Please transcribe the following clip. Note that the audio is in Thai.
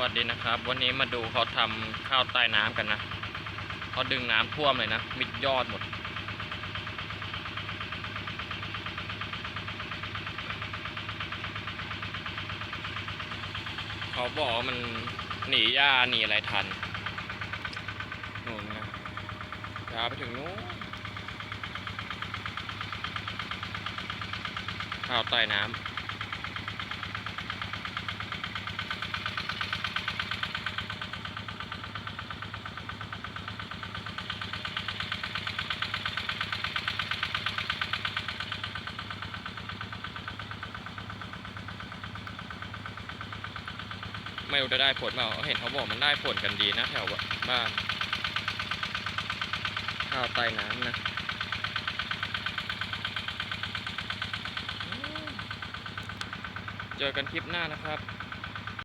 วัสดีนะครับ วันนี้มาดูเขาทำข้าวใต้น้ำกันนะเขาดึงน้ำท่วมเลยนะ มิดยอดหมด เขาบอกมันหนีหญ้าหนีอะไรทันนู่นนะยาวไปถึงนู้นข้าวใต้น้ำ ไม่รู้จะได้ผลเปล่าเห็นเขาบอกมันได้ผลกันดีนะแถวบ้านข้าวใต้น้ำนะเจอกันคลิปหน้านะครับ